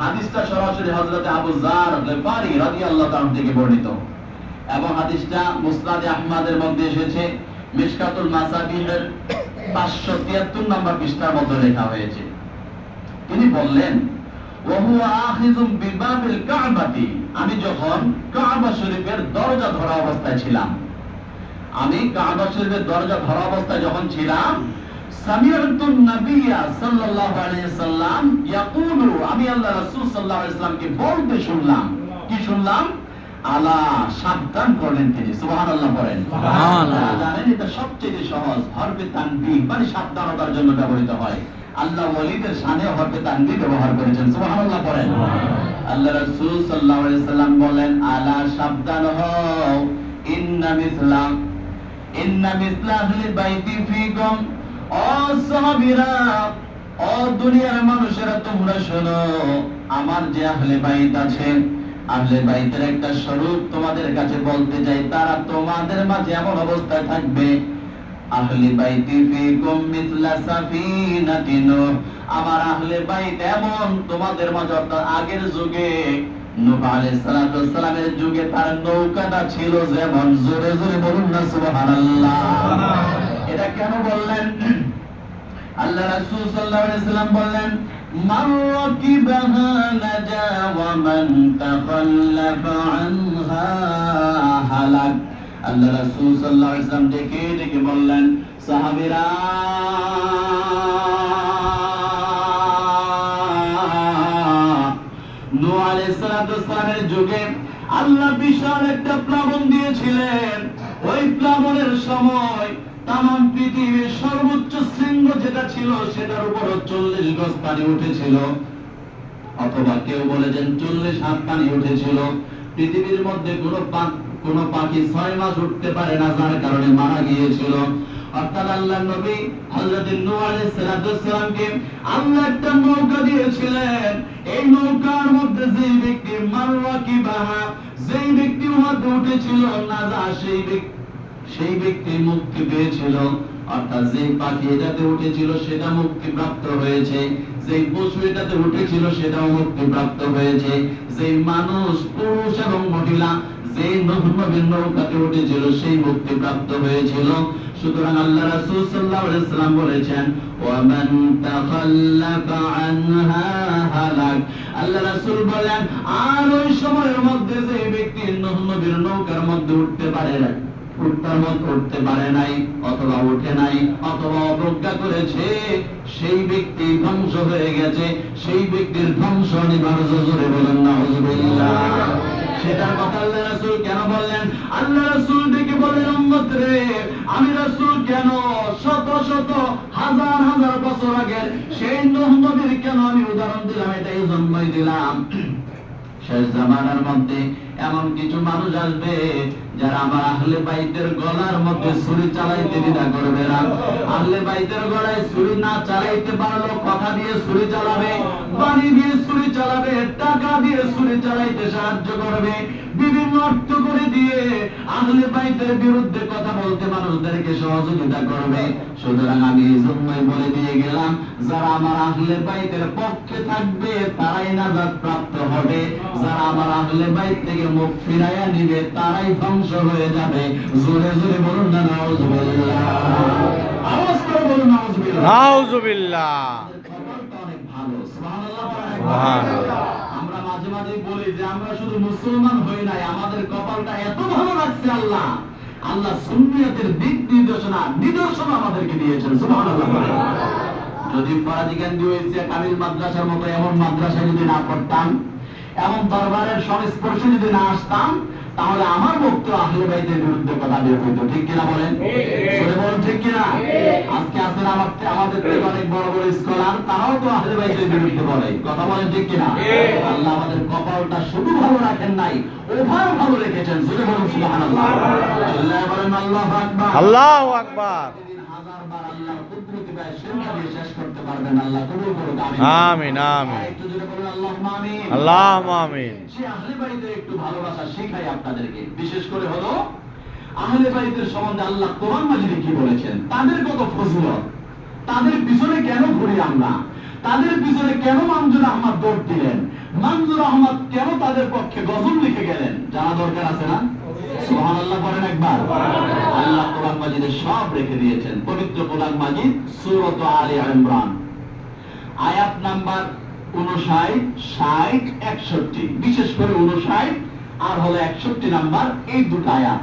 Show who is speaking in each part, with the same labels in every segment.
Speaker 1: হাদিসটা সরাসরি হযরত আবু জার গফারি রাদিয়াল্লাহু তাআলা থেকে বর্ণিত। এবং হাদিসটা মুসনাদে আহমদের মধ্যে এসেছে, মিশকাতুল মাসাবিহের 573 নম্বর পৃষ্ঠার মধ্যে লেখা হয়েছে। তিনি বললেন আমি যখন কাবা শরীফের দরজা ধরা অবস্থায় ছিলাম, আমি কাবা শরীফের দরজা ধরা অবস্থায় যখন ছিলাম আমি আল্লাহ রাসূল সাল্লাল্লাহু আলাইহি সাল্লামকে বলতে শুনলাম। কি শুনলাম? আলা সাবধান করলেন তিনি সুবহানাল্লাহ বলেন।
Speaker 2: সুবহানাল্লাহ।
Speaker 1: জানেন এটা সবচেয়ে সহজ হরফে তানবিহ মানে সাবধানতার জন্য ব্যবহৃত হয়। আল্লাহ ওয়ালিদের শানে হরফে তানবিহ ব্যবহার করেছেন সুবহানাল্লাহ বলেন। আল্লাহ রাসূল সাল্লাল্লাহু আলাইহি সাল্লাম বলেন আলা সাবধান হও ইন্না মিসলাম ইন্না মিসলা বাইতি ফিকুম। ও সাহাবীরা ও দুনিয়ার মানুষেরা তোমরা শোনো আমার যে আহলে বাইত আছে আহলে বাইতের একটা স্বরূপ তোমাদের কাছে বলতে চাই তারা তোমাদের মাঝে এমন অবস্থায় থাকবে আহলে বাইতি ফিকুম মিসলা সাফিনাতি নূহ আমার আহলে বাইত এমন তোমাদের মাঝে অর্থাৎ আগের যুগে নূহ আলাইহিস সালাতু সালামের যুগে তার নৌকাটা ছিল যেমন জোরে জোরে বলুন না সুবহানাল্লাহ। এটা কেন বললেন? আল্লাহ রাসূল সাল্লাল্লাহু বললেন, মান রাকিবাহা নাজা ওয়া মান তাখাল্লাফা আনহা হালাক। আল্লাহ রাসূল সাল্লাল্লাহু ডেকে ডেকে বললেন, সাহাবীরা যুগে আল্লাহ বিশাল একটা প্লাবন দিয়েছিলেন। ওই প্লাবনের সময় তাম পৃথিবীর সর্বোচ্চ শৃঙ্গ যেটা ছিল, সেটার উপর চল্লিশ গজ পানি উঠেছিল। অথবা কেউ বলে যে চল্লিশ হাত পানি উঠেছিল। পৃথিবীর মধ্যে কোন কোন পাখি ছয় মাস উঠতে পারে না, যার কারণে মারা গিয়েছিল। অর্থাৎ আল্লাহ নবী আল্লাহ একটা নৌকা দিয়েছিলেন। এই নৌকার মধ্যে যেই ব্যক্তি মারওয়া কি বাহা, যেই ব্যক্তি মধ্যে উঠেছিল নাজা সেই ব্যক্তি সেই ব্যক্তি মুক্তি পেয়েছিল অর্থাৎ যে পাখি এটাতে উঠেছিল সেটা মুক্তি প্রাপ্ত হয়েছে। যে পশু এটাতে উঠেছিল, সেটাও মুক্তি প্রাপ্ত হয়েছে। যে মানুষ, পুরুষ এবং মহিলা যে নবীর নৌকাতে উঠেছিল, সেই মুক্তি প্রাপ্ত হয়েছিল। সুতরাং আল্লাহ রাসূল সাল্লাল্লাহু আলাইহি বলেছেন, ওয়ামান তাখাল্লাফা আনহা হালাক। আল্লাহ রাসূল বলেন, আর ওই সময়ের মধ্যে যে ব্যক্তি নবীর নৌকার মধ্যে উঠতে পারে না মত উঠতে পারে নাই, অথবা উঠে নাই, অথবা অবজ্ঞা করেছে, সেই ব্যক্তি ধ্বংস হয়ে গেছে, সেই ব্যক্তির ধ্বংস অনিবার্য, জোরে বলেন না সেটার কথা আল্লাহ রাসূল কেন বললেন? আল্লাহ রাসূল রে, আমি রাসূল কেন? শত শত, হাজার হাজার বছর সেই কেন আমি উদাহরণ দিলাম, এটাই জন্মই দিলাম? শেষ জামানার মধ্যে এমন কিছু মানুষ আসবে যারা আমার আহলে বাইতের গলার মধ্যে ছুরি চালাইতে দ্বিধা করবে না। আহলে বাইতের গলায় ছুরি না চালাইতে পারল কথা দিয়ে ছুরি চালাবে পানি দিয়ে ছুরি চালাবে, টাকা দিয়ে ছুরি চালাইতে সাহায্য করবে। বিভিন্ন অর্থ করে দিয়ে আহলে বাইতের বিরুদ্ধে কথা বলতে মানুষদেরকে সহযোগিতা করবে। সুতরাং আমি এই জন্যই বলে দিয়ে গেলাম যারা আমার আহলে বাইতের পক্ষে থাকবে তারাই নাজাত প্রাপ্ত হবে। যারা আমার আহলে বাইত থেকে মুখ ফিরাইয়া নিবে তারাই ধ্বংস হয়ে যাবে। জোরে জোরে বলুন না নাউজুবিল্লাহ। আওয়াজ করে বলুন নাউজুবিল্লাহ।
Speaker 2: নাউজুবিল্লাহ।
Speaker 1: অনেক ভালো। সুবহানাল্লাহ
Speaker 2: সুবহানাল্লাহ।
Speaker 1: মাঝে বলি যে আমরা শুধু মুসলমান হই নাই, আমাদের কপালটা এত ভালো লাগছে আল্লাহ। আল্লাহ সুন্নিয়তের দিক নির্দেশনা, নিদর্শন আমাদেরকে দিয়েছেন যদি ফরাজি গান্ধী হয়েছে কামিল মাদ্রাসার মতো এমন মাদ্রাসা যদি না পড়তাম, এমন দরবারের সংস্পর্শে যদি না আসতাম তাহলে আমার মুক্ত আহলে বাইদের বিরুদ্ধে কথা বের হইতো ঠিক কিনা বলেন? বলে বলেন ঠিক কিনা? আজকে আছেন আমার আমাদের থেকে অনেক বড় বড় স্কলার তারাও তো আহলে বাইদের বিরুদ্ধে বলে। কথা বলেন ঠিক কিনা? আল্লাহ আমাদের কপালটা শুধু ভালো রাখেন নাই ওভার ভালো রেখেছেন। শুধু বলুন সুবহানাল্লাহ। আল্লাহ বলেন আল্লাহু আকবার।
Speaker 2: আল্লাহু আকবার। আমিন, আমিন।
Speaker 1: একটু আমিন। সে আহলে বাড়িতে একটু ভালোবাসা শেখাই আপনাদেরকে বিশেষ করে হলো আহলে বাড়িদের সম্বন্ধে আল্লাহ কোরআন মাজিদে কি বলেছেন? তাদের কত ফজিলত? তাদের পিছনে কেন ঘুরি আমরা তাদের পিছনে কেন মানজুর আহমদ দৌড় দিলেন? মানজুর আহমদ কেন তাদের পক্ষে গজল লিখে গেলেন? জানা দরকার আছে না? বলেন একবার। আল্লাহ কোরআন মাজিদে সব রেখে দিয়েছেন। পবিত্র কোরআন মাজিদ ইমরান। আয়াত নাম্বার উনষাট, ষাট, একষট্টি। বিশেষ করে উনষাট, আর হলো একষট্টি নাম্বার এই দুটো আয়াত।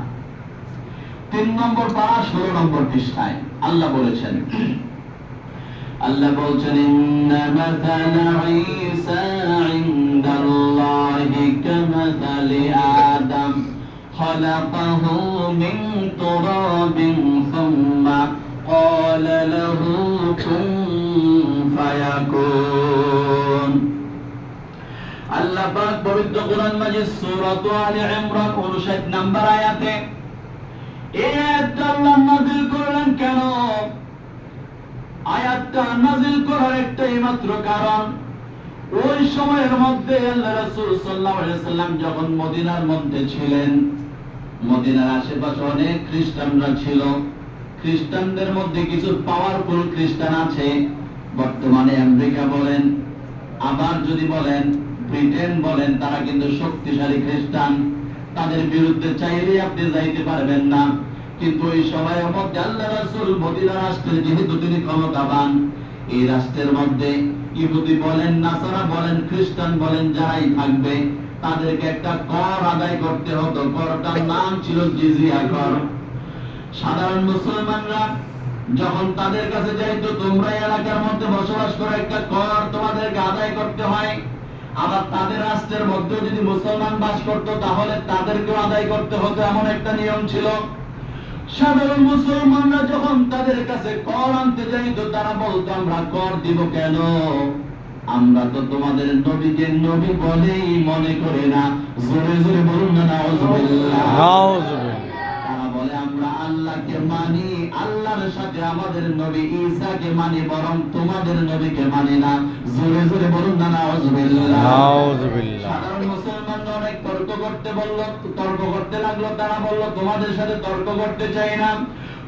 Speaker 1: তিন নম্বর পারা, ষোলো নম্বর পৃষ্ঠায়। আল্লাহ বলেছেন আল্লাহ বলছেন ইন্না মাসালা ঈসা ইনদাল্লাহি কামাসালি আদম خلقه من تراب ثم قال له كن فيكون আল্লাহ পাক পবিত্র কোরআন মাজিদ সূরা আলে ইমরান 59 নাম্বার আয়াতে এই আয়াতটা আল্লাহ নাযিল করলেন কেন আয়াতটা নাযিল করার একটাই মাত্র কারণ, ওই সময়ের মধ্যে আল্লাহ রাসূল সাল্লাল্লাহু আলাইহি সাল্লাম যখন মদিনার মধ্যে ছিলেন, মদিনার আশেপাশে অনেক খ্রিস্টানরা ছিল, খ্রিস্টানদের মধ্যে কিছু পাওয়ারফুল খ্রিস্টান আছে, বর্তমানে আমেরিকা বলেন, আবার যদি বলেন, ব্রিটেন বলেন, তারা কিন্তু শক্তিশালী খ্রিস্টান, তাদের বিরুদ্ধে চাইলে আপনি যাইতে পারবেন না। কিন্তু এই সময়ের মধ্যে আল্লাহ রাসূল মদিনা রাষ্ট্রের যেহেতু তিনি ক্ষমতাবান, এই রাষ্ট্রের মধ্যে ইহুদি বলেন, নাসারা বলেন, খ্রিস্টান বলেন, যারাই থাকবে, তাদেরকে একটা কর আদায় করতে হতো। করটার নাম ছিল জিজিয়া কর। সাধারণ মুসলমানরা যখন তাদের কাছে যাইতো, তোমরা এলাকার মধ্যে বসবাস করে, একটা কর তোমাদেরকে আদায় করতে হয়। আবার তাদের রাষ্ট্রের মধ্যে যদি মুসলমান বাস করতো, তাহলে তাদেরকেও আদায় করতে হতো, এমন একটা নিয়ম ছিল। সাধারণ মুসলমানরা যখন তাদের কাছে কর আনতে যাইতো তারা বলতো আমরা কর দিব কেন? আমরা তো তোমাদের নবীকে নবী বলেই মনে করি না। জোরে জোরে বলুন না তারা বলে আমরা আল্লাহকে মানি আল্লাহর সাথে আমাদের নবী ঈসাকে মানি বরং তোমাদের নবীকে মানি না। জোরে জোরে বলুন না নাউজুবিল্লাহ। তর্ক করতে বলল তর্ক করতে লাগল তারা বলল তোমাদের সাথে তর্ক করতে চাই না।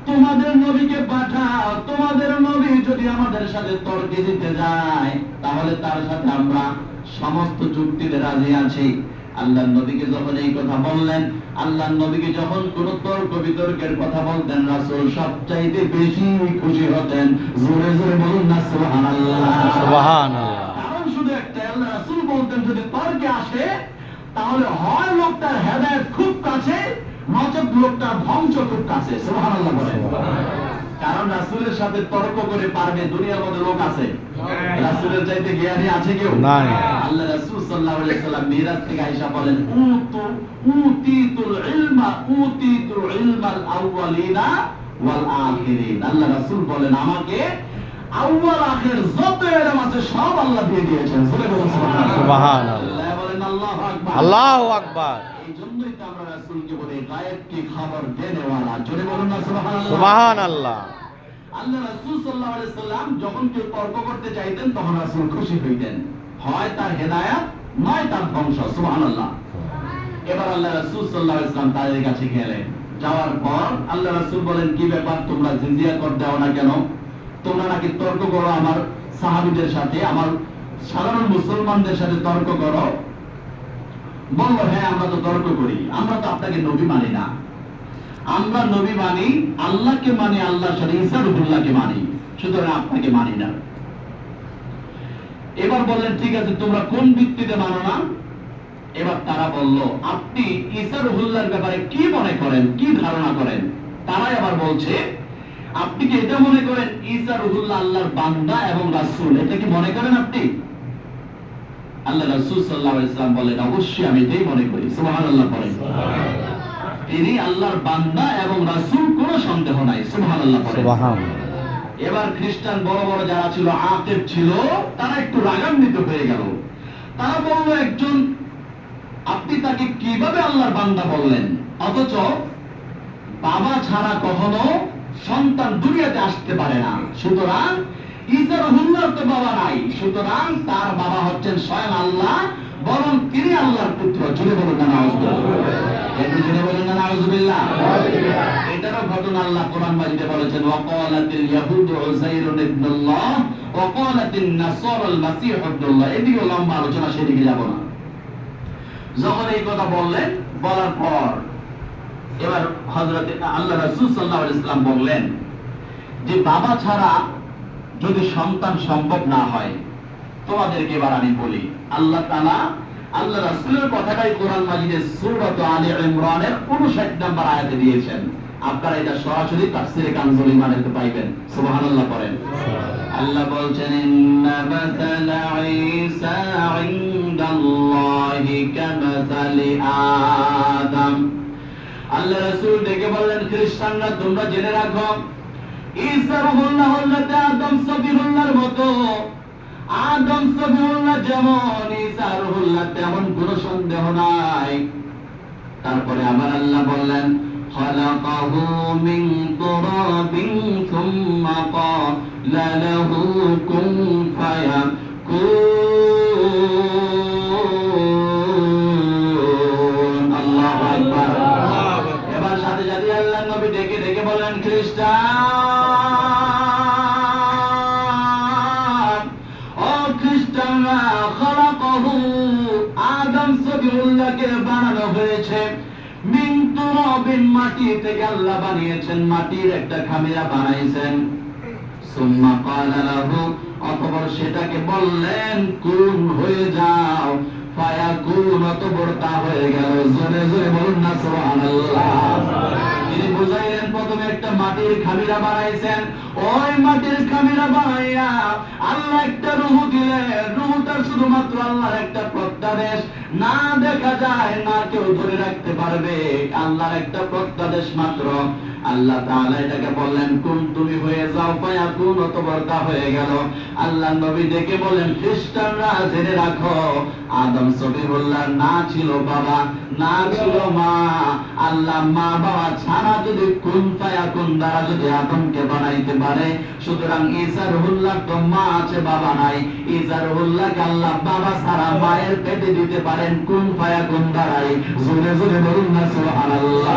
Speaker 1: তোমাদের নবীকে পাঠাও তোমাদের নবী যদি আমাদের সাথে তর্কে দিতে যায় তাহলে তার সাথে আমরা সমস্ত চুক্তিতে রাজি আছি। আল্লাহ নবীকে যখন এই কথা বললেন আল্লাহ নবীকে যখন কোন তর্ক বিতর্কের কথা বলতেন রাসূল সবচাইতে বেশি খুশি হতেন। জোরে জোরে বলুন না সুবহানাল্লাহ।
Speaker 2: সুবহানাল্লাহ।
Speaker 1: কারণ শুধু একটা আল্লাহ রাসূল বলতেন যদি তর্কে আসে তাহলে হয় লোকটার হেদায়েত খুব কাছে নচেত লোকটার ধ্বংস খুব কাছে। সুবহানাল্লাহ বলেন। কারণ রাসূলের সাথে তর্ক করে পারবে দুনিয়ার মধ্যে লোক আছে। রাসূলের চাইতে জ্ঞানী আছে কেউ?
Speaker 2: নাই।
Speaker 1: আল্লাহ রাসূল সাল্লাল্লাহু আলাইহি সাল্লাম মিরাজ থেকে আয়েশা বলেন উতু উতিতুল ইলমা উতিতুল ইলমাল আউয়ালিনা ওয়াল আখিরিন। আল্লাহ রাসূল বলেন আমাকে আউয়াল আখির যত ইলম আছে সব আল্লাহ দিয়ে দিয়েছেন। সুবহানাল্লাহ।
Speaker 2: সুবহানাল্লাহ।
Speaker 1: বলেন আল্লাহু আকবার।
Speaker 2: আল্লাহু আকবার।
Speaker 1: তো আমরা রাসূলকে বলি গায়েব কি খবর দেনে ওয়ালা জোরে বলুন না সুবহানাল্লাহ।
Speaker 2: সুবহানাল্লাহ।
Speaker 1: আল্লাহ রাসূল সাল্লাল্লাহু আলাইহি সাল্লাম যখন কেউ তর্ক করতে চাইতেন তখন রাসূল খুশি হইতেন। হয় তার হেদায়েত নয় তার ধ্বংস। সুবহানাল্লাহ। এবার আল্লাহ রাসূল সাল্লাল্লাহু আলাইহি সাল্লাম তাদের কাছে গেলেন। যাওয়ার পর আল্লাহ রাসূল বলেন কি ব্যাপার? তোমরা জিজিয়া কর দাও না কেন? তোমরা নাকি তর্ক করো আমার সাহাবীদের সাথে, আমার সাধারণ মুসলমানদের সাথে তর্ক করো? বলল হ্যাঁ আমরা তো তর্ক করি। আমরা তো আপনাকে নবী মানি না। আমরা নবী মানি, আল্লাহকে মানি, আল্লাহর সাথে ঈসা মানি, সুতরাং আপনাকে মানি না। এবার বললেন, ঠিক আছে, তোমরা কোন ভিত্তিতে মানো না? এবার তারা বলল, আপনি ঈসা রুহুল্লাহর ব্যাপারে কি মনে করেন? কি ধারণা করেন? তারাই আবার বলছে আপনি কি এটা মনে করেন ঈসা রুহুল্লাহ আল্লাহর বান্দা এবং রাসূল? এটা কি মনে করেন আপনি? আল্লাহ রাসূল সাল্লাল্লাহু আলাইহি সাল্লাম বলেন অবশ্যই আমি এটাই মনে করি। সুবহানাল্লাহ বলেন। তিনি আল্লাহর বান্দা এবং রাসূল কোনো সন্দেহ নাই। সুবহানাল্লাহ বলেন।
Speaker 2: সুবহানাল্লাহ।
Speaker 1: এবার খ্রিস্টান বড় বড় যারা ছিল আতেব ছিল তারা একটু রাগান্বিত হয়ে গেল। তারা বলল একজন আপনি তাকে কীভাবে আল্লাহর বান্দা বললেন? অথচ বাবা ছাড়া কখনো সন্তান দুনিয়াতে আসতে পারে না। সুতরাং ঈসার হুল্লার তো বাবা নাই। সুতরাং তার বাবা হচ্ছেন স্বয়ং আল্লাহ, বরং তিনি আল্লাহর পুত্র। জুড়ে বলুন না না এটারও ঘটনা আল্লাহ কোরআন মাজিদে বলেছেন উযাইরুন ইবনুল্লাহ এদিকে লম্বা আলোচনা, সেদিকে যাব না। যখন এই কথা বললেন, বলার পর এবার হযরত আল্লাহ রাসূল সাল্লাল্লাহু আলাইহি সাল্লাম বললেন যে বাবা ছাড়া যদি সন্তান সম্ভব না হয় তোমাদেরকে এবার আমি বলি আল্লাহ তাআলা আল্লাহ রাসূলের কথাটাই কোরআন মাজিদের সূরা আলে ইমরানের 59 নম্বর আয়াতে দিয়েছেন। আপনারা এটা সরাসরি তাফসীরে কানজুল ইমানেতে পাইবেন। সুবহানাল্লাহ পড়েন। আল্লাহ বলছেন ইন্না মাসালা ঈসা ইনদাল্লাহি কামাসালি আদম। আল্লাহ রাসূল ডেকে বললেন খ্রিস্টানরা তোমরা জেনে রাখো ঈসা রুহুল্লাহ হল্লাতে আদম সবিহুল্লাহর মতো আদম সবিহুল্লাহ যেমন ঈসা রুহুল্লাহ তেমন কোনো সন্দেহ নাই তারপরে আবার আল্লাহ বললেন خلقه من تراب ثم قال له كن فيكون খ্রিস্টান ও খ্রিস্টানরা, খলাকহু আদম সবিউল্লাহকে বানানো হয়েছে। মিন তুরাবিন মাটি থেকে আল্লাহ বানিয়েছেন, মাটির একটা খামিরা বানাইছেন। সুম্মা ক্বালা লাহু, অতঃপর সেটাকে বললেন, কুন, হয়ে যাও। ফায়াকুন, অতঃপর তা হয়ে গেল। জোরে জোরে বলুন না, সুবহানাল্লাহ। প্রথমে একটা মাটির খামিরা বানাইছেন। ওই মাটির খামিরা বানাইয়া আল্লাহ একটা রুহ দিলেন। রুহুটা শুধুমাত্র আল্লাহর একটা প্রত্যাদেশ। না দেখা যায় না কেউ ধরে রাখতে পারবে। আল্লাহর একটা প্রত্যাদেশ মাত্র। আল্লাহ তাআলা এটাকে বললেন কোন তুমি হয়ে যাও পায়া কোন অতবর্তা হয়ে গেল। আল্লাহ নবী ডেকে বলেন খ্রিস্টানরা জেনে রাখো, আদম সবিহুল্লাহ না ছিল বাবা, না ছিল মা। আল্লাহ মা বাবা ছাড়া যদি কোন পায়া কোন দ্বারা যদি আদমকে বানাইতে পারে, সুতরাং ঈসা রুহুল্লাহ তো মা আছে, বাবা নাই। ঈসা রুহুল্লাহকে আল্লাহ বাবা ছাড়া মায়ের পেটে দিতে পারেন কোন পায়া কোন দ্বারাই জোরে জোরে বলুন না সুবহানাল্লাহ।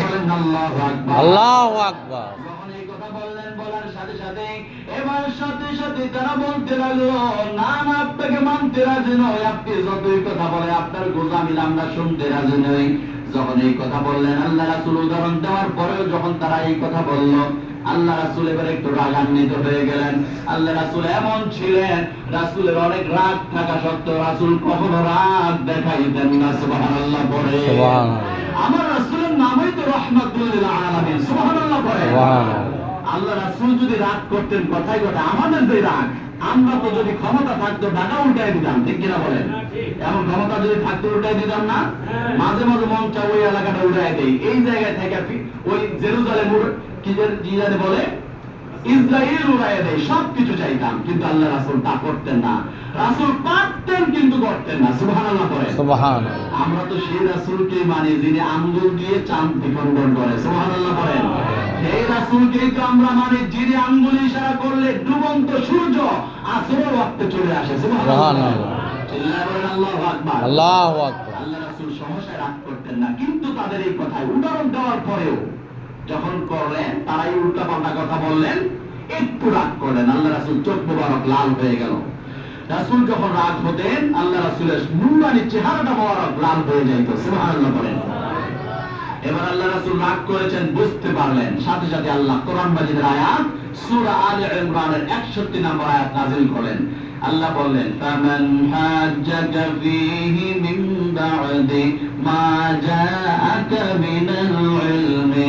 Speaker 1: বলেন আল্লাহু আকবার।
Speaker 2: আল্লাহু আকবার।
Speaker 1: যখন এই কথা বললেন বলার সাথে সাথে এবার সাথে সাথে তারা বলতে লাগল না না আপনাকে মানতে রাজি নয়। আপনি যতই কথা বলে আপনার গোজামিল আমরা শুনতে রাজি নই। যখন এই কথা বললেন আল্লাহ রাসূল উদাহরণ দেওয়ার পরেও যখন তারা এই কথা বলল আল্লাহ রাসূল এবার একটু রাগান্বিত হয়ে গেলেন। আল্লাহ রাসূল এমন ছিলেন রাসূলের অনেক রাগ থাকা সত্ত্বেও রাসূল কখনো রাগ দেখাইতেন না সুবহানাল্লাহ পড়ে।
Speaker 2: সুবহানাল্লাহ।
Speaker 1: আমার রাসূলের নামই তো রহমাতুল লিল আলামিন সুবহানাল্লাহ পড়ে।
Speaker 2: সুবহানাল্লাহ।
Speaker 1: আল্লাহ রাসূল যদি রাগ করতেন কথাই কথা আমাদের যে রাগ আমরা তো যদি ক্ষমতা থাকতো টাকা উল্টাই দিতাম ঠিক কিনা বলেন? এমন ক্ষমতা যদি থাকতো উল্টাই দিতাম না? মাঝে মাঝে মন চা ওই এলাকাটা উল্টাই দেয়। এই জায়গায় থেকে ওই জেরুজালেম বলে? ইসরায়েল উড়াই দেয় সব চাইতাম কিন্তু আল্লাহ রাসূল তা করতেন না। রাসূল পারতেন কিন্তু করতেন না। সুবহানাল্লাহ পড়ে আমরা তো সেই রাসূলকে মানি যিনি আঙ্গুল দিয়ে চাঁদ বিখণ্ডন করে। সুবহানাল্লাহ বলেন সেই রাসূলকেই তো আমরা মানি যিনি আঙ্গুল ইশারা করলে ডুবন্ত সূর্য আসরের ওয়াক্তে চলে আসে। বলেন আল্লাহু আকবার।
Speaker 2: আল্লাহু আকবার।
Speaker 1: আল্লাহ রাসূল সহসায় রাগ করতেন না কিন্তু তাদের এই কথায় উদাহরণ দেওয়ার পরেও যখন করলেন তারাই উল্টা পাল্টা কথা বললেন, একটু রাগ করলেন। আল্লাহ রাসূল চোখ মোবারক লাল হয়ে গেল। রাসূল যখন রাগ হতেন, আল্লাহ রাসূলের নুরানি চেহারাটা মোবারক লাল হয়ে যাইত। সুবহানাল্লাহ বলেন। এবার আল্লাহ রাসূল রাগ করেছেন, বুঝতে পারলেন। সাথে সাথে আল্লাহ কোরআন মাজিদের আয়াত, সূরা আলে ইমরানের 61 নম্বর আয়াত নাযিল করেন আল্লাহ বললেন, ফামান হাজ্জাকা ফীহি মিন বা'দি মা জাআকা মিনাল ইলমি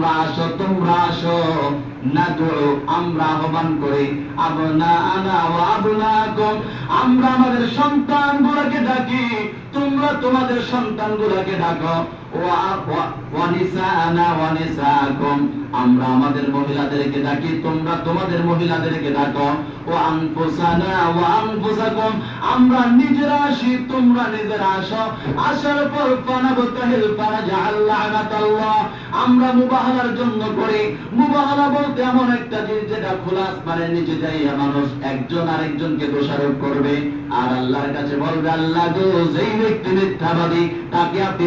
Speaker 1: তোমরা আসো তোমরা আসো না নাদু আমরা আহ্বান করি আবনা আনা আবনা কম আমরা আমাদের সন্তান গুলাকে ডাকি, তোমরা তোমাদের সন্তান গুলাকে ডাকো। আমরা আমাদের মহিলাদেরকে ডাকি, তোমরা তোমাদের মহিলাদেরকে ডাকো। ও আমরা নিজেরা আসি, তোমরা নিজেরা আসো। আসার পর আমরা মুবাহালার জন্য করি মুবাহালা বলতে এমন একটা জিনিস যেটা খোলা আসমানের নিচে যাইয়া মানুষ একজন আরেকজনকে দোষারোপ করবে। আর আল্লাহর কাছে বলবে, আল্লাহ গো, যেই ব্যক্তি মিথ্যাবাদী, তাকে আপনি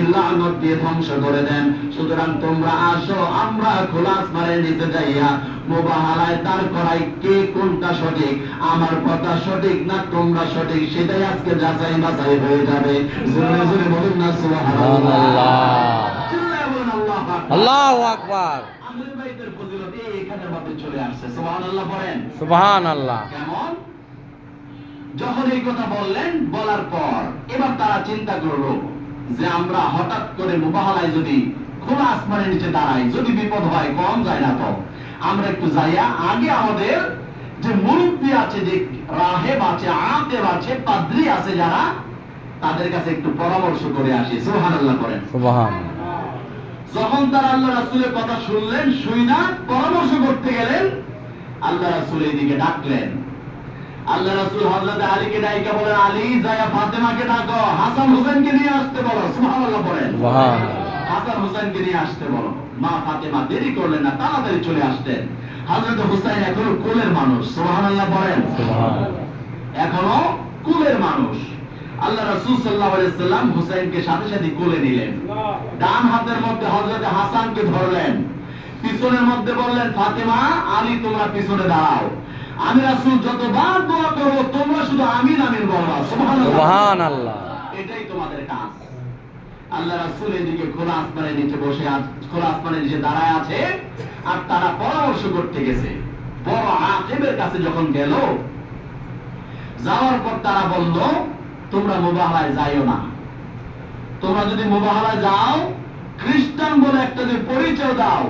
Speaker 1: দিয়ে ধ্বংস করে দেন। সুতরাং তোমরা আসো আমরা খোলা আসমানের নিচে যাইয়া মুবাহালায় দাঁড় করাই কে কোনটা সঠিক আমার কথা সঠিক না তোমরা সঠিক সেটাই আজকে যাচাই বাছাই হয়ে যাবে। জোরে জোরে বলুন না সুবহানাল্লাহ। আল্লাহু আকবার।
Speaker 2: আল্লাহু
Speaker 1: বাইতের ফজিলত এই এখানের মধ্যে চলে আসছে। সুবহানাল্লাহ বলেন
Speaker 2: সুবহান
Speaker 1: কেমন? যখন এই কথা বললেন বলার পর এবার তারা চিন্তা করল যে আমরা হঠাৎ করে মুবাহালায় যদি খোলা আসমানের নিচে দাঁড়াই যদি বিপদ হয় কম যায় না তো? আমরা একটু যাইয়া আগে আমাদের যে মুরব্বী আছে যে রাহেব আছে আতেব আছে পাদ্রি আছে যারা তাদের কাছে একটু পরামর্শ করে আসি। সুবহানাল্লাহ করেন।
Speaker 2: সুবহান
Speaker 1: যখন তারা আল্লাহ রাসূলের কথা শুনলেন শুই না পরামর্শ করতে গেলেন আল্লাহ রাসূল এইদিকে ডাকলেন। আল্লাহ রাসূল হযরত আলীকে ডাইকা বলেন আলী যায়া ফাতেমাকে ডাকো হাসান হোসেনকে নিয়ে আসতে বলো। সুবহানাল্লাহ বলেন।
Speaker 2: সুবহান
Speaker 1: হাসান হোসেনকে নিয়ে আসতে বলো। মা ফাতেমা দেরি করলেন না তাড়াতাড়ি চলে আসতেন। হযরত হুসাইন এখনও কোলের মানুষ সুবহানাল্লাহ বলেন।
Speaker 2: সুবহান
Speaker 1: এখনও কুলের মানুষ। আল্লাহ রাসূল সাল্লাল্লাহু আলাইহি সাল্লাম হুসাইনকে সাথে সাথে কোলে নিলেন। ডান হাতের মধ্যে হযরত হাসানকে ধরলেন। পিছনের মধ্যে বললেন ফাতেমা আলী তোমরা পিছনে দাঁড়াও। আমি রাসূল যতবার দোয়া করব তোমরা শুধু আমিন আমিন বলবা
Speaker 2: সুবহান আল্লাহ
Speaker 1: এটাই তোমাদের কাজ। আল্লাহ রাসূল এদিকে খোলা আসমানের নিচে বসে খোলা আসমানের নিচে দাঁড়ায় আছে আর তারা পরামর্শ করতে গেছে। বড় আকিবের কাছে যখন গেল যাওয়ার পর তারা বলল তোমরা মুবাহালায় যাইও না। তোমরা যদি মুবাহালায় যাও খ্রিস্টান বলে একটা যে পরিচয় দাও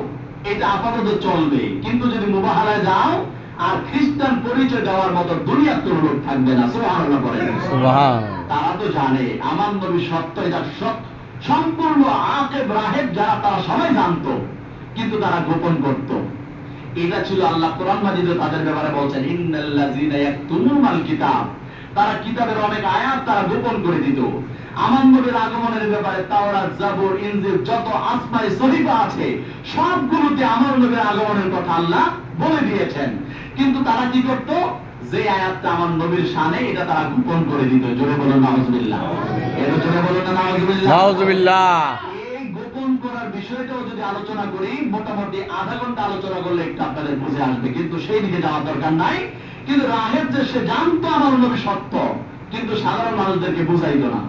Speaker 1: এটা আপাতত চলবে। কিন্তু যদি মুবাহালায় যাও আর খ্রিস্টান পরিচয় দেওয়ার মতো দুনিয়ার কোনো লোক থাকবে না সুবহানাল্লাহ বলেন তারা তো জানে আমার নবী সত্য এটা সৎ- সম্পূর্ণ আকেব রাহেব যারা তারা সবাই জানতো কিন্তু তারা গোপন করত। এটা ছিল আল্লাহ কোরআন মাজিদে তাদের ব্যাপারে বলছেন ইন্নাল্লাযীনা ইয়াকতুমুনাল কিতাব। তারা কিতাবের অনেক আয়াত তারা গোপন করে দিত। আমার নবীর আগমনের ব্যাপারে তাওরাত জাবুর ইনজিল যত আসমাই সহিফা আছে সবগুলোতে আমার নবীর আগমনের কথা আল্লাহ বলে দিয়েছেন। কিন্তু তারা কি করত? যে আয়াতটা আমার নবীর শানে এটা তারা গোপন করে দিত। জোরে বলুন নাউজুবিল্লাহ। এটা জোরে বলুন না নাউজুবিল্লাহ।
Speaker 2: নাউজুবিল্লাহ।
Speaker 1: এই গোপন করার বিষয়টাও যদি আলোচনা করি মোটামুটি আধা ঘণ্টা আলোচনা করলে একটু আপনাদের বুঝে আসবে। কিন্তু সেই দিকে যাওয়ার দরকার নাই। কিন্তু রাহেব যে সে জানতো আমার নবী সত্য কিন্তু সাধারণ মানুষদেরকে বুঝাইতো না।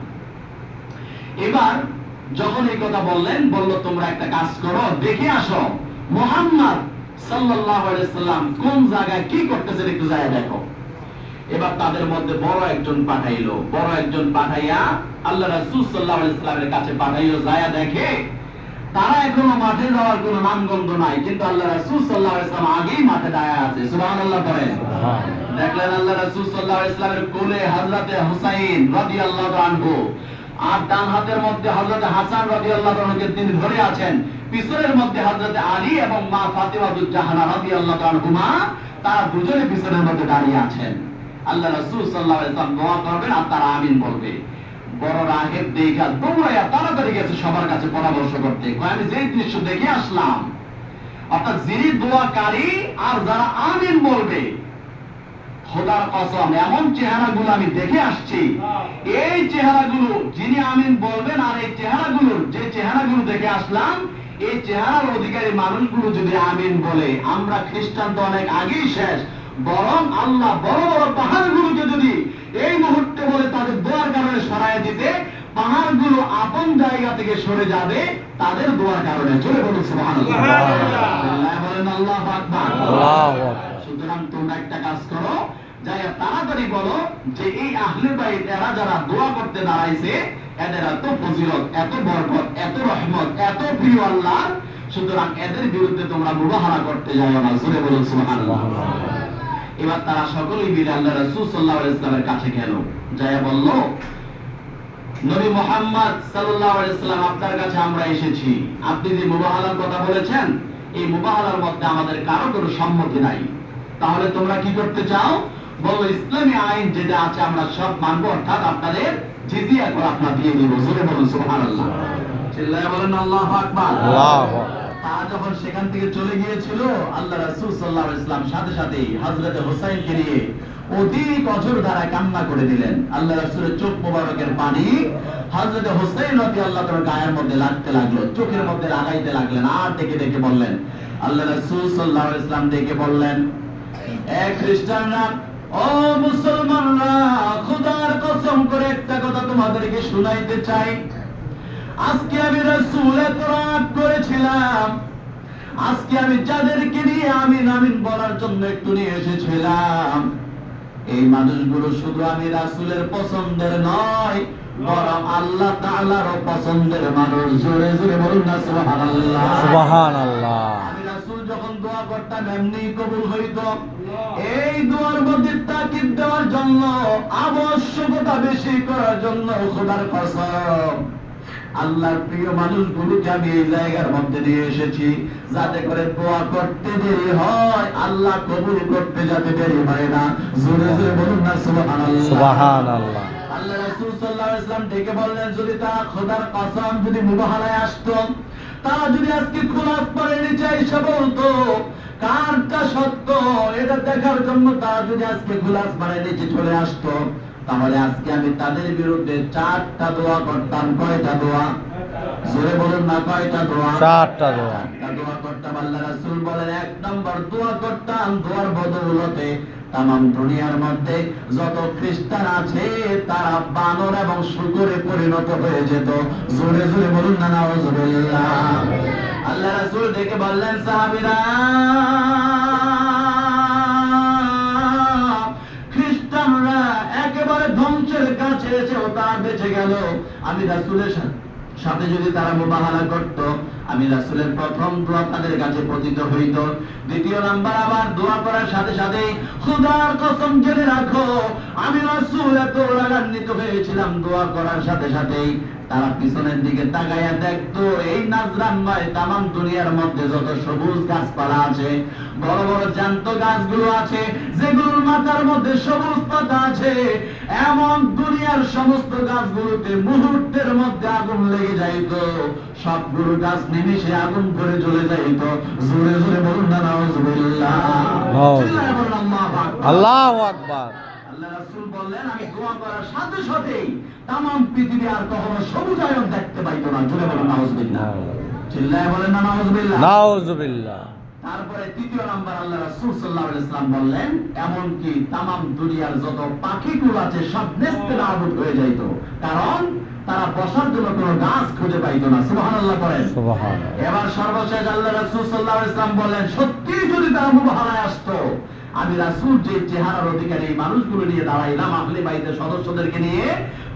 Speaker 1: এবার যখন এই কথা বললেন বলল তোমরা একটা কাজ করো দেখে আসো মোহাম্মদ সাল্লাল্লাহু আলাইহি সাল্লাম কোন জায়গায় কি করতেছেন একটু যায় দেখো। এবার তাদের মধ্যে বড় একজন পাঠাইলো বড় একজন পাঠাইয়া আল্লাহ রাসূল সাল্লাল্লাহু আলাইহি সাল্লামের কাছে পাঠাইলো যায় দেখে তারা এখনও মাঠে যাওয়ার কোনো নামগন্ধ নাই কিন্তু আল্লাহ রাসূল সাল্লাল্লাহু আলাইহি সাল্লাম আগেই মাঠে দাঁড়ায় আছে সুবহানাল্লাহ বলেন দেখলেন আল্লাহ রাসূল সাল্লাল্লাহু আলাইহি সাল্লামের কোলে হযরতে হুসাইন রাদিয়াল্লাহু আনহু আর ডান হাতের মধ্যে হযরতে হাসান রাদিয়াল্লাহু আনহুকে তিনি ধরে আছেন, পিছনের মধ্যে হযরতে আলী এবং মা ফাতিমা জাহানা রাদিয়াল্লাহু আনহুমা, তারা দুজনে পিছনের মধ্যে দাঁড়িয়ে আছেন। আল্লাহ রাসূল সাল্লাল্লাহু আলাইহি সাল্লাম দোয়া করবেন আর তারা আমিন বলবে। বড় দেখা, দৌড়াইয়া তাড়াতাড়ি গেছে সবার কাছে পরামর্শ করতে। আমি যে দৃশ্য দেখে আসলাম, অর্থাৎ যিনি দোয়াকারী আর যারা আমিন বলবে খোদার কসম, এমন চেহারাগুলো আমি দেখে আসছি। এই চেহারাগুলো যিনি আমিন বলবেন, আর এই চেহারাগুলোর যে চেহারাগুলো দেখে আসলাম, এই চেহারার অধিকারী মানুষগুলো যদি আমিন বলে, আমরা খ্রিস্টান তো অনেক আগেই শেষ, বরং আল্লাহ বড় বড় পাহাড়গুলোকে যদি এই মুহূর্তে বলে তাদের দোয়ার কারণে সরাই দিতে, পাহাড়গুলো আপন জায়গা থেকে সরে যাবে তাদের দোয়ার কারণে চলে বলুন সুবহানাল্লাহ। আল্লাহ বলেন আল্লাহু আকবার।
Speaker 2: আল্লাহু আকবার।
Speaker 1: সুতরাং তোমরা একটা কাজ করো তাড়াতাড়ি বলো যে এই আহলে বাইত এরা যারা দোয়া করতে দাঁড়াইছে এদের এত ফজিলত এত বরকত এত রহমত এত প্রিয় আল্লাহ সুতরাং এদের বিরুদ্ধে তোমরা মুবাহারা করতে যাও না জোরে বলুন সুবহানাল্লাহ। এবার তারা সকলেই মিলে আল্লাহ রাসূল সাল্লাল্লাহু আলাইহি ওয়াসাল্লামের কাছে গেল। যায়া বলল নবী মোহাম্মদ সাল্লাল্লাহু আলাইহি সাল্লাম আপনার কাছে আমরা এসেছি। আপনি যে মুবাহালার কথা বলেছেন এই মুবাহালার মধ্যে আমাদের কারও কোনো সম্মতি নাই। তাহলে তোমরা কি করতে চাও? বলো ইসলামী আইন যেটা আছে আমরা সব মানবো অর্থাৎ আপনাদের জিজিয়া করে আপনার দিয়ে দিব। সুরে বলুন সুবহানাল্লাহ। চিল্লায় বলেন আল্লাহু আকবার।
Speaker 2: আল্লাহ
Speaker 1: তারা যখন সেখান থেকে চলে গিয়েছিল, আল্লাহ রাসূল সাল্লাল্লাহু আলাইহি সাল্লাম সাথে সাথেই হযরত হুসাইনকে নিয়ে অধিক অঝোর ধারা কান্না করে দিলেন। আল্লাহ রাসূলের চোখ মোবারকের পানি হযরত হুসাইন রাদিয়াল্লাহু তাআলার গায়ের মধ্যে লাগতে লাগল, চোখের মধ্যে লাগাইতে লাগলেন আর ডেকে ডেকে বললেন, আল্লাহ রাসূল সাল্লাল্লাহু আলাইহি সাল্লাম ডেকে বললেন, এ খ্রিস্টানরা ও মুসলমানরা, খোদার কসম করে একটা কথা তোমাদেরকে শুনাইতে চাই। আজকে আমি রাসূল এত রাগ করেছিলাম আজকে আমি যাদেরকে নিয়ে আমিন আমিন বলার জন্য একটু নিয়ে এসেছিলাম। এই মানুষগুলো শুধু আমি রাসূলের পছন্দের নয় বরং আল্লাহ তাআলারও পছন্দের মানুষ। জোরে জোরে বলুন না সুবহানাল্লাহ।
Speaker 2: সুবাহান আল্লাহ
Speaker 1: আমি রাসূল যখন দোয়া করতাম এমনি কবুল হইত। এই দোয়ার মধ্যে তাকিদ দেওয়ার জন্য আবশ্যকতা বেশি করার জন্য খোদার কসম। আল্লাহর প্রিয় মানুষগুলোকে আমি এই জায়গার মধ্যে নিয়ে এসেছি যাতে করে দোয়া করতে দেরি হয় আল্লাহ কবুল করতে যাতে দেরি হয় না। জোরে জোরে বলুন না সুবহানাল্লাহ।
Speaker 2: আল্লাহ
Speaker 1: আল্লাহ রাসূল সাল্লাল্লাহু আলাইহি ওয়াসাল্লাম ডেকে বললেন যদি তারা খোদার কসম যদি মুবাহালায় আসতো তারা যদি আজকে খোলাস পরে নিচে এসে বলতো কারটা সত্য এটা দেখার জন্য তারা যদি আজকে খোলাস পরে নিচে চলে আসতো। তাহলে আজকে আমি তাদের বিরুদ্ধে চারটা দোয়া করতাম। কয়টা দোয়া? জোরে বলুন না কয়টা দোয়া?
Speaker 2: চারটা দোয়া।
Speaker 1: দোয়া করতাম আল্লাহ রাসূল বলেন এক নম্বর দোয়া করতাম দোয়ার বদৌলতে তামাম দুনিয়ার মধ্যে যত খ্রিস্টান আছে তারা বানর এবং শুকরে পরিণত হয়ে যেত। জোরে জোরে বলুন না নাউজুবিল্লাহ। আল্লাহ রাসূল ডেকে বললেন সাহাবীরা খ্রিস্টানরা একেবারে ধ্বংসের কাছে এসে ওটা বেঁচে গেল। আমি রাসুলের সাথে যদি তারা মুবাহালা করত, আমি রাসুলের প্রথম দোয়া তাদের কাছে পতিত হইত। দ্বিতীয় নাম্বার আবার দোয়া করার সাথে সাথে খুদার কসম জেনে রাখো, আমি রাসুল এত রাগান্বিত হয়েছিলাম। দোয়া করার সাথে সাথেই তারা পিছনের দিকে তাকাইয়া দেখতো এই নাজরান নয় তামাম দুনিয়ার মধ্যে যত সবুজ গাছপালা আছে বড় বড় জ্যান্ত গাছগুলো আছে যেগুলোর মাথার মধ্যে সবুজ পাতা আছে এমন দুনিয়ার সমস্ত গাছগুলোতে মুহূর্তের মধ্যে আগুন লেগে যাইতো। সবগুলো গাছ নিমিশে আগুন করে জ্বলে যাইত। জোরে জোরে বলুন না নাউজুবিল্লাহ। আল্লাহু আকবার।
Speaker 2: আল্লাহ আকবার
Speaker 1: বললেন আমি দোয়া করার সাথে সাথেই তামাম পৃথিবী আর কখনো সবুজায়ন দেখতে পাইতো না। জোরে বলুন নাউজুবিল্লাহ। চিল্লায় বলেন না নাউজুবিল্লাহ।
Speaker 2: নাউজুবিল্লাহ।
Speaker 1: তারপরে তৃতীয় নাম্বার আল্লাহ রাসূল সাল্লাল্লাহু আলাইহি সাল্লাম বললেন এমন কি তামাম দুনিয়ার যত পাখিগুলো আছে সব নেস্তে নাবুদ হয়ে যাইতো। কারণ তারা বসার জন্য কোনো গাছ খুঁজে পাইতো না। সুবহানাল্লাহ করেন
Speaker 2: সুবাহান
Speaker 1: এবার সর্বশেষ আল্লাহ রাসূল সাল্লাল্লাহু আলাইহি সাল্লাম বললেন সত্যি যদি তারা মুবাহালায় আসতো আমি রাসূল যে চেহারার অধিকারী এই মানুষগুলো নিয়ে দাঁড়াইলাম আহলে বাইতের সদস্যদেরকে নিয়ে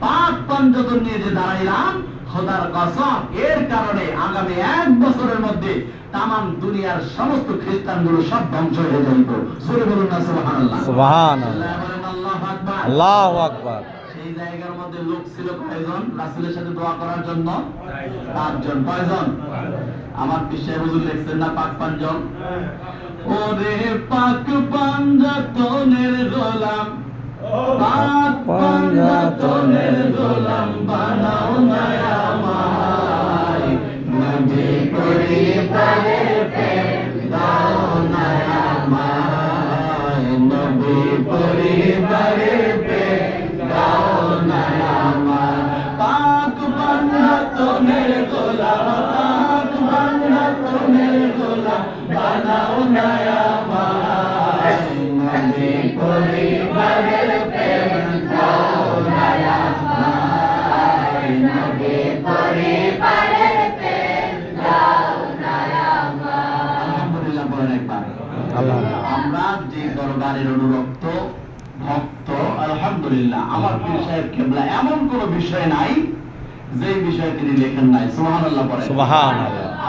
Speaker 1: পাক পাঞ্জতন নিয়ে যে দাঁড়াইলাম খোদার কসম এর কারণে আগামী এক বছরের মধ্যে তামাম দুনিয়ার সমস্ত খ্রিস্টানগুলো সব ধ্বংস হয়ে যাইত জোরে বলুন না সুবহানাল্লাহ।
Speaker 2: সুবহানাল্লাহ।
Speaker 1: আল্লাহ আকবার।
Speaker 2: আল্লাহ আকবার।
Speaker 1: সেই জায়গার মধ্যে লোক ছিল কয়জন? রাসূলের সাথে দোয়া করার জন্য? পাঁচজন। কয়জন? আমার বিশ্বে হুজুর লিখছেন না পাক পাঁচজন? ওরে পাক পাঞ্জাতনের গোলাম। পাক পাঞ্জাতনের গোলাম বানাও না আমায় নবী পরিবারের প্রেম সাহেব কেবলা এমন কোন বিষয় নাই যে বিষয়ে তিনি লেখেন নাই। সুবহানাল্লাহ আল্লাহ
Speaker 2: সুবহানাল্লাহ।